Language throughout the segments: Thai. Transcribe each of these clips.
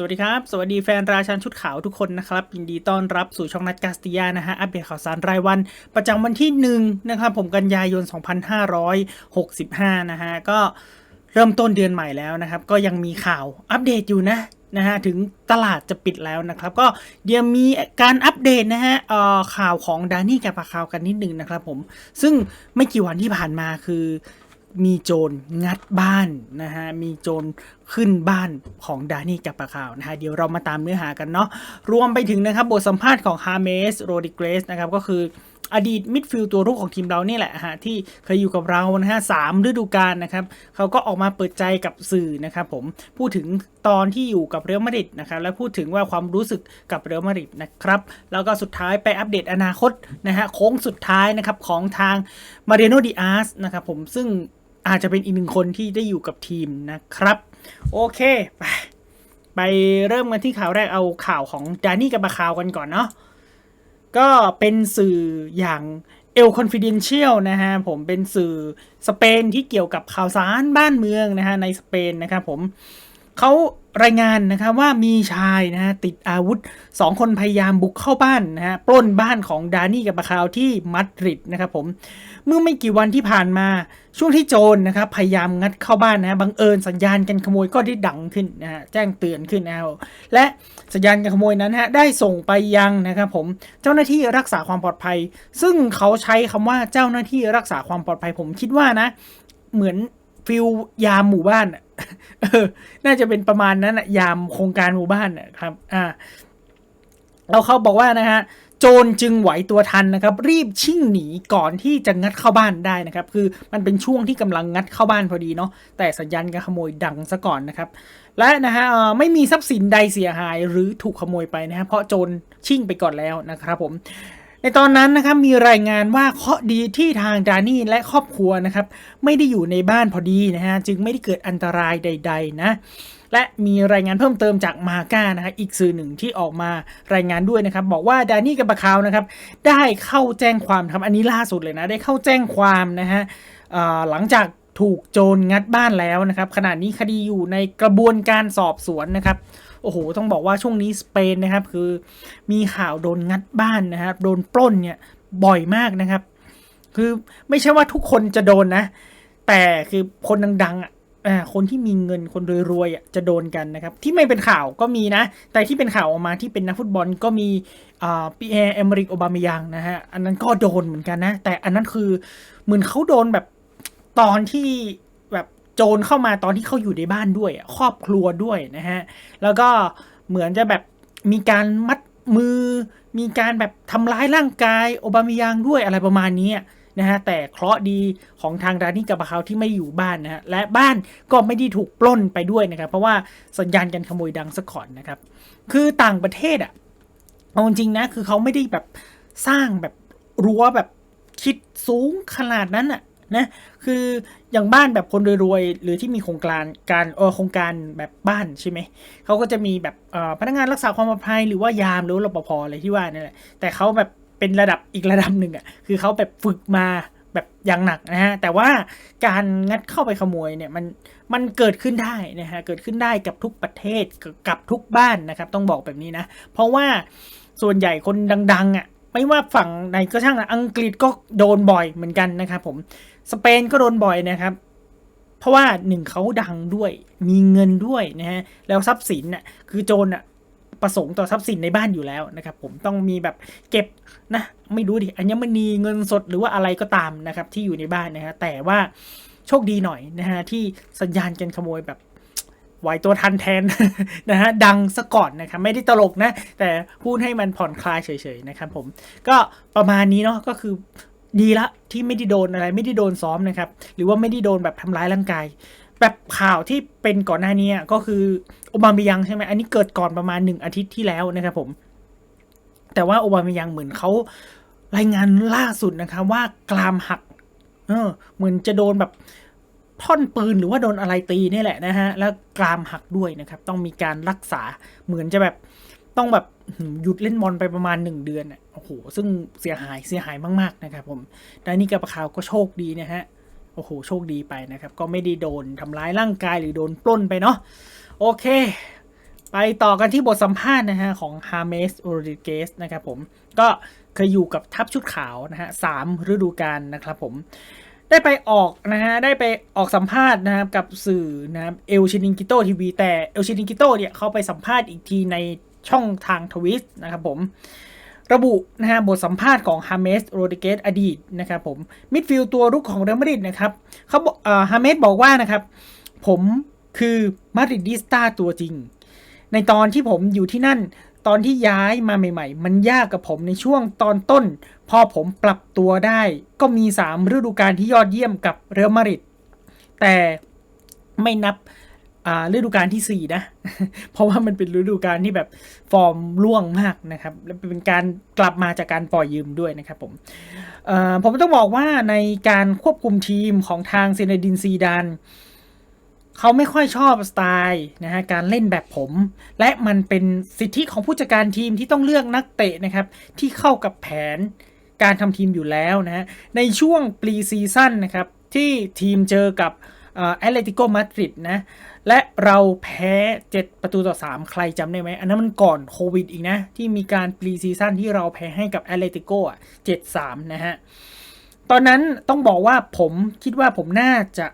สวัสดีครับ สวัสดีแฟนราชันชุดขาวทุกคนนะครับ ยินดีต้อนรับสู่ช่องนัดกาสติยานะฮะ อัปเดตข่าวสารรายวัน ประจำวันที่1นะครับผมกันยายน 2565 นะฮะ ก็เริ่มต้นเดือนใหม่แล้วนะครับ ก็ยังมีข่าวอัปเดตอยู่นะนะฮะถึงตลาดจะปิดแล้วนะครับ ก็เดี๋ยวมีการอัปเดตนะฮะข่าวของดานี่กับปาคาวกันนิดนึงนะครับผมซึ่งไม่กี่วันที่ผ่านมาคือ มีโจรงัดบ้านนะฮะ มีโจรขึ้นบ้านของดานี่กับปะขาวนะฮะ เดี๋ยวเรามาตามเนื้อหากันเนาะ รวมไปถึงนะครับบทสัมภาษณ์ของฮาเมสโรดิเกรสนะครับ ก็คืออดีตมิดฟิลด์ตัวรุกของทีมเรานี่แหละฮะที่เคยอยู่กับเรานะฮะสามฤดูกาลนะครับเขาก็ออกมาเปิดใจกับสื่อนะครับผมพูดถึงตอนที่อยู่กับเรอัลมาดริดนะครับและพูดถึงว่าความรู้สึกกับเรอัลมาดริดนะครับแล้วก็สุดท้ายไปอัปเดตอนาคตนะฮะโค้งสุดท้ายนะครับของทางมาเรโนดิอาสนะครับผมซึ่ง อาจจะเป็นอีกหนึ่งคนที่ได้อยู่กับทีมนะครับ โอเค ไปไปเริ่มกันที่ข่าวแรกเอาข่าวของดานี่กับบาคาวกันก่อนเนาะก็เป็นสื่ออย่างเอลคอนฟิเดนเชียลนะฮะผมเป็นสื่อสเปนที่เกี่ยวกับข่าวสารบ้านเมืองนะฮะในสเปนนะครับผมเขา รายงานนะครับว่ามีชายนะฮะติดอาวุธสองคนพยายามบุกเข้าบ้านนะฮะปล้นบ้านของดานี่กับบาคาวที่มาดริดนะครับผมเมื่อไม่กี่วันที่ผ่านมาช่วงที่โจรนะครับพยายามงัดเข้าบ้านนะฮะบังเอิญสัญญาณการขโมยก็ได้ดังขึ้นนะฮะแจ้งเตือนขึ้นนะฮะและสัญญาณการขโมยนั้นฮะได้ส่งไปยังนะครับผมเจ้าหน้าที่รักษาความปลอดภัย ซึ่งเขาใช้คำว่าเจ้าหน้าที่รักษาความปลอดภัยผมคิดว่านะ เหมือนฟิลยามหมู่บ้าน น่าจะเป็นประมาณนั้นอะยามโครงการหมู่บ้านนะครับ อ่าแล้วเขาบอกว่านะฮะโจรจึงไหวตัวทันนะครับ รีบชิ่งหนีก่อนที่จะงัดเข้าบ้านได้นะครับ คือมันเป็นช่วงที่กำลังงัดเข้าบ้านพอดีเนาะแต่สัญญาณการขโมยดังซะก่อนนะครับ และนะฮะไม่มีทรัพย์สินใดเสียหายหรือถูกขโมยไปนะฮะเพราะโจรชิ่งไปก่อนแล้วนะครับผม ในตอนนั้นนะครับมีรายงานว่าเคราะดีที่ทางดานี่และครอบครัวนะครับไม่ได้อยู่ในบ้านพอดีนะฮะจึงไม่ได้เกิดอันตรายใด ๆ นะ และมีรายงานเพิ่มเติมจากมาก้านะฮะอีกสื่อหนึ่งที่ออกมารายงานด้วยนะครับ บอกว่าดานี่กับบาคาวนะครับได้เข้าแจ้งความครับอันนี้ล่าสุดเลยนะ ได้เข้าแจ้งความนะฮะหลังจากถูกโจรงัดบ้านแล้วนะครับขณะนี้คดีอยู่ในกระบวนการสอบสวนนะครับ โอ้โห ต้องบอกว่าช่วงนี้สเปนนะครับ คือมีข่าวโดนงัดบ้านนะครับ โดนปล้นเนี่ยบ่อยมากนะครับ คือไม่ใช่ว่าทุกคนจะโดนนะ แต่คือคนดังๆอะอ่าคนที่มีเงินคนรวยๆอะจะโดนกันนะครับ ที่ไม่เป็นข่าวก็มีนะ แต่ที่เป็นข่าวออกมาที่เป็นนักฟุตบอลก็มีอ่าปีแอร์เอมริกโอบามายังนะฮะอันนั้นก็โดนเหมือนกันนะ แต่อันนั้นคือเหมือนเขาโดนแบบตอนที่ โจรเข้ามาตอนที่เขาอยู่ในบ้านด้วยครอบครัวด้วยนะฮะแล้วก็เหมือนจะแบบมีการมัดมือ มีการแบบทำร้ายร่างกายโอบามายังด้วยอะไรประมาณนี้นะฮะแต่เคราะห์ดีของทางดานี่กับบาคาที่ไม่อยู่บ้านนะฮะและบ้านก็ไม่ได้ถูกปล้นไปด้วยนะครับ เพราะว่าสัญญาณการขโมยดังสะก่อนนะครับ คือต่างประเทศอะเอาจริงนะคือเขาไม่ได้แบบสร้างแบบรั้วแบบคิดสูงขนาดนั้นอะ นะคืออย่างบ้านแบบคนรวยๆหรือที่มีโครงการการเออโครงการแบบบ้านใช่ไหมเขาก็จะมีแบบเอ่อพนักงานรักษาความปลอดภัยหรือว่ายามหรือรปภอะไรที่ว่านี่แหละแต่เขาแบบเป็นระดับอีกระดับหนึ่งอะคือเขาแบบฝึกมาแบบอย่างหนักนะฮะแต่ว่าการงัดเข้าไปขโมยเนี่ยมันมันเกิดขึ้นได้นะฮะเกิดขึ้นได้กับทุกประเทศกับทุกบ้านนะครับต้องบอกแบบนี้นะ เพราะว่าส่วนใหญ่คนดังๆอะไม่ว่าฝั่งไหนก็ช่างอะอังกฤษก็โดนบ่อยเหมือนกันนะครับผม สเปนก็โดนบ่อยนะครับ เพราะว่าหนึ่งเขาดังด้วยมีเงินด้วยนะฮะแล้วทรัพย์สินน่ะคือโจรอะประสงค์ต่อทรัพย์สินในบ้านอยู่แล้วนะครับ ผมต้องมีแบบเก็บนะไม่รู้ดิอัญมณีเงินสดหรือว่าอะไรก็ตามนะครับ ที่อยู่ในบ้านนะฮะแต่ว่าโชคดีหน่อยนะฮะที่สัญญาณการขโมยแบบไหวตัวทันแทนนะฮะดังซะก่อนนะครับไม่ได้ตลกนะ แต่พูดให้มันผ่อนคลายเฉยๆนะครับผมก็ประมาณนี้เนาะก็คือ ดีละที่ไม่ได้โดนอะไร ไม่ได้โดนซ้อมนะครับ หรือว่าไม่ได้โดนแบบทำร้ายร่างกาย แบบข่าวที่เป็นก่อนหน้านี้ก็คือโอบามายังใช่ไหมอันนี้เกิดก่อนประมาณหนึ่งอาทิตย์ที่แล้วนะครับผม แต่ว่าโอบามายังเหมือนเขารายงานล่าสุดนะครับว่ากรามหัก เออ เหมือนจะโดนแบบท่อนปืนหรือว่าโดนอะไรตีนี่แหละนะฮะ แล้วกรามหักด้วยนะครับ ต้องมีการรักษาเหมือนจะแบบ ต้องแบบหยุดเล่นบอลไปประมาณหนึ่งเดือนอะโอ้โห ซึ่งเสียหายเสียหายมาก ๆ นะครับผมดานี่กับข่าวก็โชคดีนะฮะโอ้โหโชคดีไปนะครับ ก็ไม่ได้โดนทำร้ายร่างกายหรือโดนปล้นไปเนาะโอเค ไปต่อกันที่บทสัมภาษณ์นะฮะของฮาเมสโอริเกสนะครับผมก็เคยอยู่กับทัพชุดขาวนะฮะสามฤดูกาลนะครับผมได้ไปออกนะฮะได้ไปออกสัมภาษณ์นะครับกับสื่อนะครับเอลชินิงกิโตทีวีแต่เอลชินิงกิโตเนี่ยเขาไปสัมภาษณ์อีกทีใน ช่องทางทวิสนะครับผม ระบุนะฮะบทสัมภาษณ์ของฮาเมสโรดิเกสอดีตนะครับผมมิดฟิลตัวรุกของเรอัลมาดริดนะครับเขาบอกฮาเมสบอกว่านะครับ ผมคือมาดริดดิสตาตัวจริง ในตอนที่ผมอยู่ที่นั่นตอนที่ย้ายมาใหม่ ๆ มันยากกับผมในช่วงตอนต้น พอผมปรับตัวได้ ก็มี 3 ฤดูกาลที่ยอดเยี่ยมกับเรอัลมาดริดแต่ไม่นับ อ่าฤดูกาลทีสี่ 4 นะ เพราะว่ามันเป็นฤดูกาลที่แบบฟอร์มร่วงมากนะครับ และเป็นการกลับมาจากการปล่อยยืมด้วยนะครับผมผมต้องบอกว่าในการควบคุมทีมของทางเซนดินซีดานเขาไม่ค่อยชอบสไตล์นะฮะการเล่นแบบผม และมันเป็นสิทธิของผู้จัดการทีมที่ต้องเลือกนักเตะนะครับ ที่เข้ากับแผนการทำทีมอยู่แล้วนะฮะในช่วงปรีซีซั่นนะครับ ที่ทีมเจอกับ แอตเลติโกมาดริดนะ และเราแพ้ 7 ประตูต่อ 3 ใครจำได้ไหม อันนั้นมันก่อนโควิดอีกนะ ที่มีการปรีซีซั่นที่เราแพ้ให้กับแอตเลติโกอะ7-3 นะฮะ ตอนนั้นต้องบอกว่าผมคิดว่าผมน่าจะ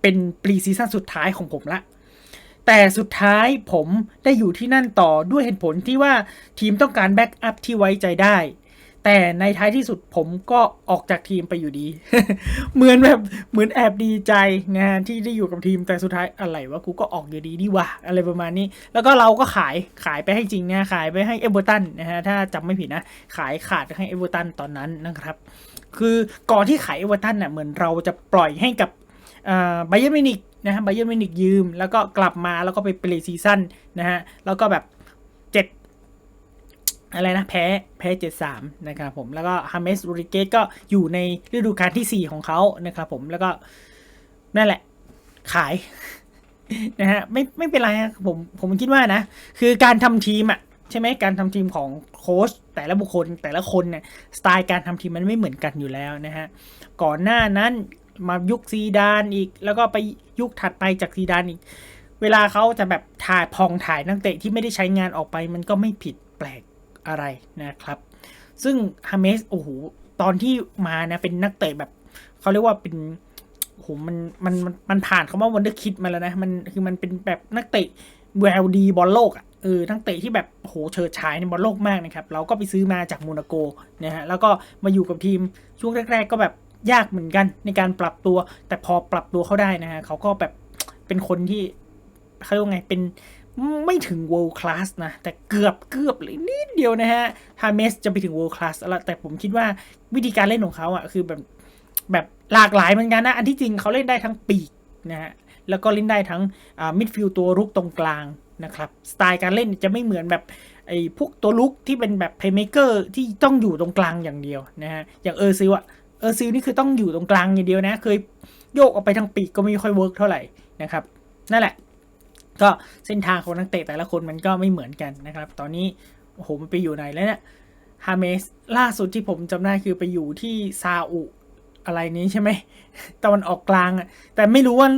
เป็นปรีซีซั่นสุดท้ายของผมละ แต่สุดท้ายผมได้อยู่ที่นั่นต่อด้วยเหตุผลที่ว่าทีมต้องการแบ็กอัพที่ไว้ใจได้ แต่ในท้ายที่สุดผมก็ออกจากทีมไปอยู่ดี เหมือนแบบเหมือนแอบดีใจนะฮะที่ได้อยู่กับทีมแต่สุดท้ายอะไรวะกูก็ออกอยู่ดีดีว่ะอะไรประมาณนี้ แล้วก็เราก็ขายขายไปให้จริงนะขายไปให้เอเวอร์ตันนะฮะถ้าจำไม่ผิดนะ ขายขาดให้เอเวอร์ตันตอนนั้นนะครับ คือก่อนที่ขายเอเวอร์ตันน่ะเหมือนเราจะปล่อยให้กับไบเยอร์มินิกนะฮะไบเยอร์มินิกยืม แล้วก็กลับมาแล้วก็ไปเปรซีซั่นนะฮะแล้วก็แบบ อะไรนะแพ้แพ้เจ็ดสามนะครับผมแล้วก็ฮาเมสโรริเกสก็อยู่ในฤดูกาลที่ 4 ของเขานะครับผมแล้วก็นั่นแหละ ขายนะฮะไม่ไม่เป็นไรฮะผมผมคิดว่านะ คือการทำทีมอะใช่ไหมการทำทีมของโค้ชแต่ละบุคคลแต่ละคนเนี่ยสไตล์การทำทีมมันไม่เหมือนกันอยู่แล้วนะฮะก่อนหน้านั้นมายุคซีดานอีก แล้วก็ไปยุคถัดไปจากซีดานอีก เวลาเขาจะแบบถ่ายพองถ่ายนักเตะที่ไม่ได้ใช้งานออกไปมันก็ไม่ผิดแปลก อะไรนะครับ ซึ่งฮาเมสโอ้โหตอนที่มานะเป็นนักเตะแบบเขาเรียกว่าเป็นโอ้โหมันมันมันผ่านคำว่าวันเดอร์คิดมาแล้วนะมันคือมันเป็นแบบนักเตะแววดีบอลโลกอะเออนักเตะที่แบบโอ้โหเฉิดฉายในบอลโลกมากนะครับ เราก็ไปซื้อมาจากโมนาโกนะฮะแล้วก็มาอยู่กับทีมช่วงแรก ๆ ก็แบบยากเหมือนกันในการปรับตัว แต่พอปรับตัวเข้าได้นะฮะเขาก็แบบเป็นคนที่เขาเรียกว่าไงเป็น ไม่ถึง world class นะ แต่เกือบเกือบเลยนิดเดียวนะฮะฮาเมสจะไปถึง world class แล้วแต่ผมคิดว่าวิธีการเล่นของเขาอะคือแบบแบบหลากหลายเหมือนกันนะ อันที่จริงเขาเล่นได้ทั้งปีกนะฮะแล้วก็เล่นได้ทั้งมิดฟิลด์ตัวรุกตรงกลางนะครับสไตล์การเล่นจะไม่เหมือนแบบไอ้พวกตัวลุกที่เป็นแบบเพย์เมเกอร์ที่ต้องอยู่ตรงกลางอย่างเดียวนะฮะอย่างเออร์ซิลอะเออร์ซิลนี่คือต้องอยู่ตรงกลางอย่างเดียวนะ เคยโยกออกไปทางปีกก็ไม่ค่อยเวิร์กเท่าไหร่นะครับนั่นแหละ ก็เส้นทางของนักเตะแต่ละคนมันก็ไม่เหมือนกันนะครับ ตอนนี้โอ้โหมันไปอยู่ไหนแล้วเนี่ยฮาเมสล่าสุดที่ผมจำได้คือไปอยู่ที่ซาอุอะไรนี้ใช่ไหมตะวันออกกลางอะแต่ไม่รู้ว่า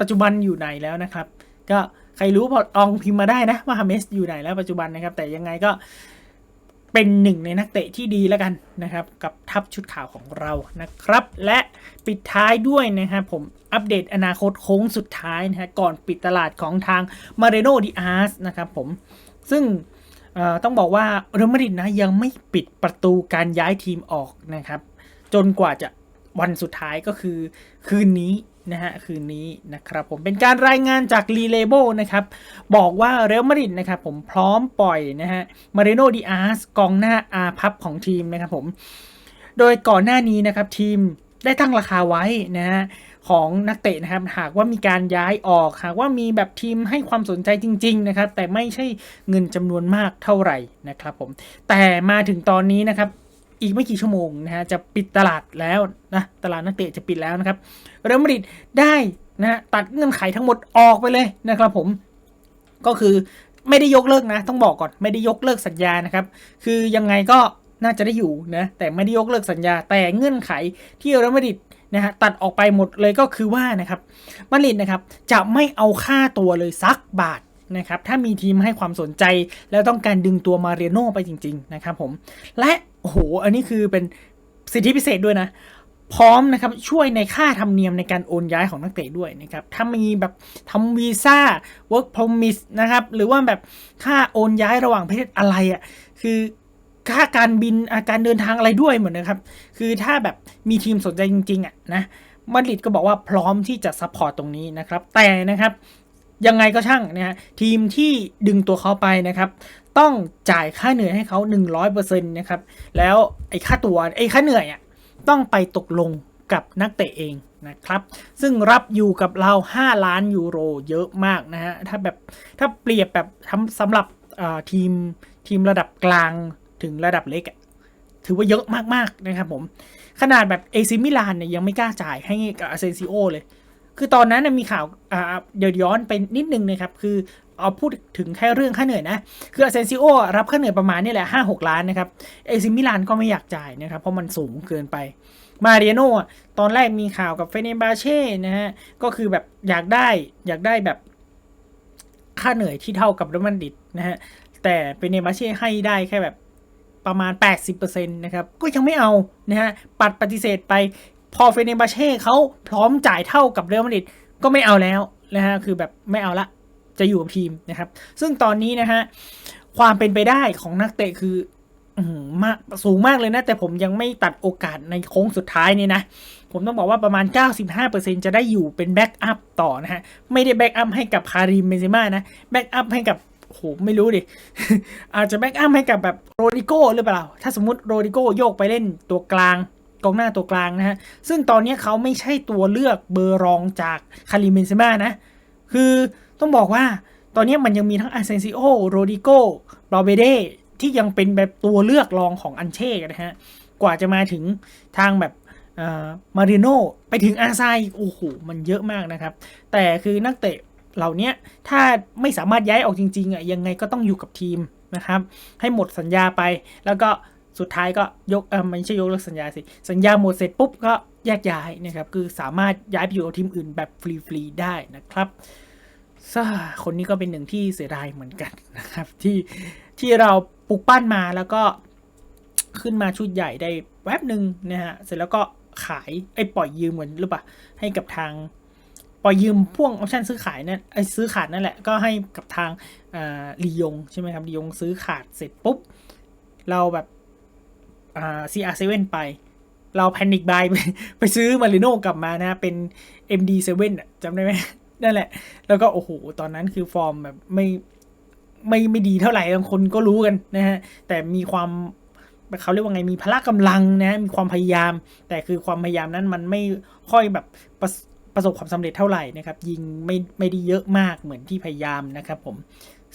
ปัจจุบันอยู่ไหนแล้วนะครับ ก็ใครรู้พอลองพิมพ์มาได้นะว่าฮาเมสอยู่ไหนแล้วปัจจุบันนะครับ แต่ยังไงก็ เป็นหนึ่งในนักเตะที่ดีแล้วกันนะครับ กับทัพชุดขาวของเรานะครับ และปิดท้ายด้วยนะครับผมอัปเดตอนาคตโค้งสุดท้ายนะฮะก่อนปิดตลาดของทางมาเรโนดิอาสนะครับผมซึ่งต้องบอกว่าเรอัลมาดริดนะยังไม่ปิดประตูการย้ายทีมออกนะครับ จนกว่าจะวันสุดท้ายก็คือคืนนี้นะฮะคืนนี้นะครับผมเป็นการรายงานจากรีเลโบนะครับ บอกว่าเรอัลมาดริดนะครับผมพร้อมปล่อยนะฮะมาเรโนดิอาสกองหน้าอาพับของทีมนะครับผมโดยก่อนหน้านี้นะครับทีมได้ตั้งราคาไว้นะฮะของนักเตะนะครับหากว่ามีการย้ายออกหากว่ามีแบบทีมให้ความสนใจจริง ๆ นะครับ แต่ไม่ใช่เงินจำนวนมากเท่าไหร่นะครับผมแต่มาถึงตอนนี้นะครับ อีกไม่กี่ชั่วโมงนะฮะจะปิดตลาดแล้วนะตลาดนักเตะจะปิดแล้วนะครับเรอัลมาดริดได้นะตัดเงื่อนไขทั้งหมดออกไปเลยนะครับผมก็คือไม่ได้ยกเลิกนะ ต้องบอกก่อนไม่ได้ยกเลิกสัญญานะครับ คือยังไงก็น่าจะได้อยู่นะแต่ไม่ได้ยกเลิกสัญญา แต่เงื่อนไขที่เรอัลมาดริดนะฮะตัดออกไปหมดเลยก็คือว่านะครับมาดริดนะครับจะไม่เอาค่าตัวเลยสักบาทนะครับถ้ามีทีมให้ความสนใจแล้วต้องการดึงตัวมาเรโน่ไปจริง ๆ นะครับผม และ โอ้โห อันนี้คือเป็นสิทธิพิเศษด้วยนะ พร้อมนะครับช่วยในค่าธรรมเนียมในการโอนย้ายของนักเตะด้วยนะครับ ถ้ามีแบบทำวีซ่า work permit นะครับ หรือว่าแบบค่าโอนย้ายระหว่างประเทศอะไรอะ่ะ คือค่าการบินอาการเดินทางอะไรด้วยเหมือนนะครับ คือถ้าแบบมีทีมสนใจจริงๆอะนะมาดริดก็บอกว่าพร้อมที่จะซัพพอร์ตตรงนี้นะครับ แต่นะครับยังไงก็ช่างนะฮะทีมที่ดึงตัวเขาไปนะครับ ต้องจ่ายค่าเหนื่อยให้เขา 100%นะครับ แล้วไอ้ค่าตัวไอ้ค่าเหนื่อยอะต้องไปตกลงกับนักเตะเองนะครับ ซึ่งรับอยู่กับเรา 5 ล้านยูโรเยอะมากนะฮะ ถ้าแบบถ้าเปรียบแบบทำสำหรับทีมทีมระดับกลางถึงระดับเล็กถือว่าเยอะมากๆนะครับผม ขนาดแบบเอซิมิลานเนี่ยยังไม่กล้าจ่ายให้กับอาเซนซิโอเลย คือตอนนั้นมีข่าวเดี๋ยวย้อนไปนิดนึงนะครับ คือ เอาพูดถึงแค่เรื่องค่าเหนื่อยนะ คืออาเซนซิโอรับค่าเหนื่อยประมาณนี่แหละห้าหกล้านนะครับ เอซิมิลานก็ไม่อยากจ่ายนะครับ เพราะมันสูงเกินไป มาเรียโน่ะตอนแรกมีข่าวกับเฟเนบาเช่นะฮะ ก็คือแบบอยากได้อยากได้แบบค่าเหนื่อยที่เท่ากับเรอัลมันดริดนะฮะ แต่เฟเนบาเช่ให้ได้แค่แบบประมาณ 80%นะครับ ก็ยังไม่เอานะฮะ ปัดปฏิเสธไป พอเฟเนบาเช่เขาพร้อมจ่ายเท่ากับเรอัลมาดริดก็ไม่เอาแล้วนะฮะ คือแบบไม่เอาละ จะอยู่กับทีมนะครับ ซึ่งตอนนี้นะฮะความเป็นไปได้ของนักเตะคือมากสูงมากเลยนะ แต่ผมยังไม่ตัดโอกาสในโค้งสุดท้ายนี่นะ ผมต้องบอกว่าประมาณ 95%จะได้อยู่เป็นแบ็กอัพต่อนะฮะ ไม่ได้แบ็กอัพให้กับคาริมเบนเซม่านะแบ็กอัพให้กับโหไม่รู้ดิ อาจจะแบ็กอัพให้กับแบบโรดิโก้หรือเปล่า ถ้าสมมติโรดิโก้โยกไปเล่นตัวกลางกองหน้าตัวกลางนะฮะ ซึ่งตอนนี้เขาไม่ใช่ตัวเลือกเบอร์รองจากคาริมเบนเซม่านะ คือ ต้องบอกว่าตอนนี้มันยังมีทั้งอาเซนซิโอโรดิโกบาเบเดที่ยังเป็นแบบตัวเลือกรองของอันเช่นะฮะ กว่าจะมาถึงทางแบบมาริโนไปถึงอาซายโอ้โหมันเยอะมากนะครับ แต่คือนักเตะเหล่านี้ถ้าไม่สามารถย้ายออกจริงๆอะยังไงก็ต้องอยู่กับทีมนะครับ ให้หมดสัญญาไป แล้วก็สุดท้ายก็ยกเออไม่ใช่ยกเลิกสัญญาสิสัญญาหมดเสร็จปุ๊บก็แยกย้ายนะครับ คือสามารถย้ายไปอยู่กับทีมอื่นแบบฟรีๆได้นะครับ ซ่าคนนี้ก็เป็นหนึ่งที่เสียดายเหมือนกันนะครับ ที่ที่เราปลุกปั้นมาแล้วก็ขึ้นมาชุดใหญ่ได้แวบหนึ่งนะฮะเสร็จแล้วก็ขายไอ้ปล่อยยืมเหมือนหรือเปล่าให้กับทาง ปล่อยยืมพ่วงออปชันซื้อขายนั่นไอ้ซื้อขาดนั่นแหละก็ให้กับทางอ่าลียงใช่ไหมครับลียงซื้อขาดเสร็จปุ๊บ เราแบบอ่า CR7 ไป เราแพนิคบายไปไปซื้อมาริโน่กลับมานะฮะเป็น MD7 อะจำได้ไหม นั่นแหละ แล้วก็โอ้โห ตอนนั้นคือฟอร์มแบบไม่ไม่ไม่ดีเท่าไหร่บางคนก็รู้กันนะฮะ แต่มีความเขาเรียกว่าไงมีพละกำลังนะมีความพยายาม แต่คือความพยายามนั้นมันไม่ค่อยแบบประสประสบความสำเร็จเท่าไหร่นะครับ ยิงไม่ไม่ได้เยอะมากเหมือนที่พยายามนะครับผม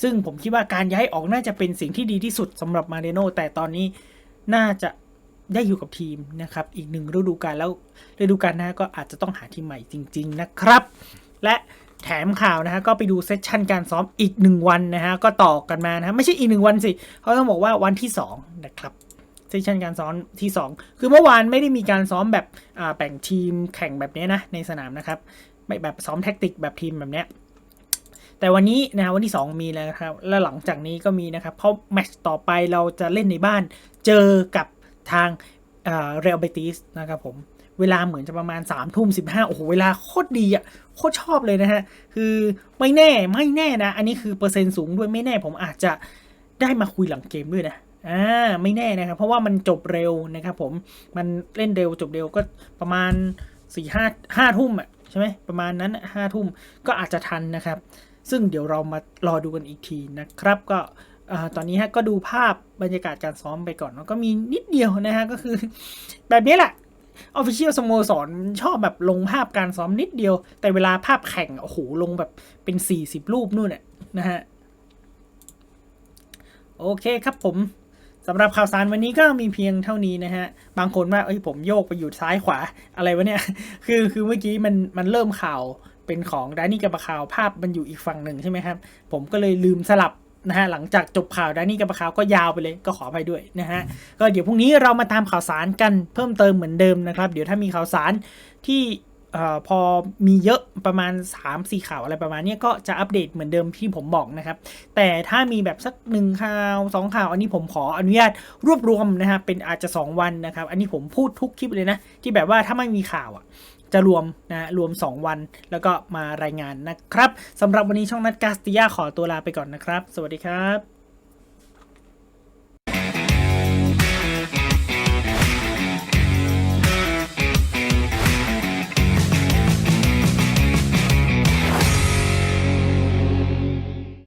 ซึ่งผมคิดว่าการย้ายออกน่าจะเป็นสิ่งที่ดีที่สุดสำหรับมาเรโน่แต่ตอนนี้น่าจะได้อยู่กับทีมนะครับ อีกหนึ่งฤดูกาลแล้วฤดูกาลหน้าก็อาจจะต้องหาทีมใหม่จริง ๆ นะครับ และแถมข่าวนะฮะก็ไปดูเซสชันการซ้อมอีกหนึ่งวันนะฮะก็ต่อกันมานะฮะไม่ใช่อีกหนึ่งวันสิเขาต้องบอกว่าวันที่สองนะครับเซสชันการซ้อมที่สองคือเมื่อวานไม่ได้มีการซ้อมแบบแบ่งทีมแข่งแบบนี้นะในสนามนะครับไม่แบบซ้อมแท็กติกแบบทีมแบบเนี้ยแต่วันนี้นะวันที่ 2 มีแล้วครับ แล้วหลังจากนี้ก็มีนะครับ เพราะแมตช์ต่อไปเราจะเล่นในบ้านเจอกับทางเรอัลเบติสนะครับผม เวลาเหมือนจะประมาณ3ามทุ่มสิบห้าโอ้โห เวลาโคตรดีอะ โคตรชอบเลยนะฮะ คือไม่แน่ไม่แน่นะ อันนี้คือเปอร์เซ็นต์สูงด้วยไม่แน่ผมอาจจะได้มาคุยหลังเกมด้วยนะอ่าไม่แน่นะครับ เพราะว่ามันจบเร็วนะครับผมมันเล่นเร็วจบเร็วก็ประมาณสี่ห้าห้าทุ่มอะใช่ไหมประมาณนั้นห้าทุ่มก็อาจจะทันนะครับ ซึ่งเดี๋ยวเรามารอดูกันอีกทีนะครับ ก็อตอนนี้ฮะก็ดูภาพบรรยากาศการซ้อมไปก่อนเนอะก็มีนิดเดียวนะฮะก็คือ แบบนี้แหละ ออฟฟิเชียลสโมสรชอบแบบลงภาพการซ้อมนิดเดียว แต่เวลาภาพแข่ง โอ้โห ลงแบบเป็น 40 รูปนู่นน่ะนะฮะ โอเคครับผมสำหรับข่าวสารวันนี้ก็มีเพียงเท่านี้นะฮะ บางคนว่าเอ้ยผมโยกไปอยู่ซ้ายขวาอะไรวะเนี่ย คือคือเมื่อกี้มันมันเริ่มข่าวเป็นของดานี่กับข่าวภาพมันอยู่อีกฝั่งหนึ่งใช่ไหมครับ ผมก็เลยลืมสลับ นะฮะหลังจากจบข่าวดานี่กับข่าวก็ยาวไปเลยก็ขอไปด้วยนะฮะก็เดี๋ยวพรุ่งนี้เรามาตามข่าวสารกันเพิ่มเติมเหมือนเดิมนะครับ เดี๋ยวถ้ามีข่าวสารที่เออพอมีเยอะประมาณ 3-4 ข่าวอะไรประมาณนี้ก็จะอัปเดตเหมือนเดิมที่ผมบอกนะครับ แต่ถ้ามีแบบสักหนึ่งข่าวสองข่าว อันนี้ผมขออนุญาตรวบรวมนะครับเป็นอาจจะ 2 วันนะครับ อันนี้ผมพูดทุกคลิปเลยนะ ที่แบบว่าถ้าไม่มีข่าวอะ จะรวมนะรวม 2 วัน แล้วก็มารายงานนะครับสำหรับวันนี้ช่องนัดกาสติยาขอตัวลาไปก่อนนะครับ สวัสดีครับ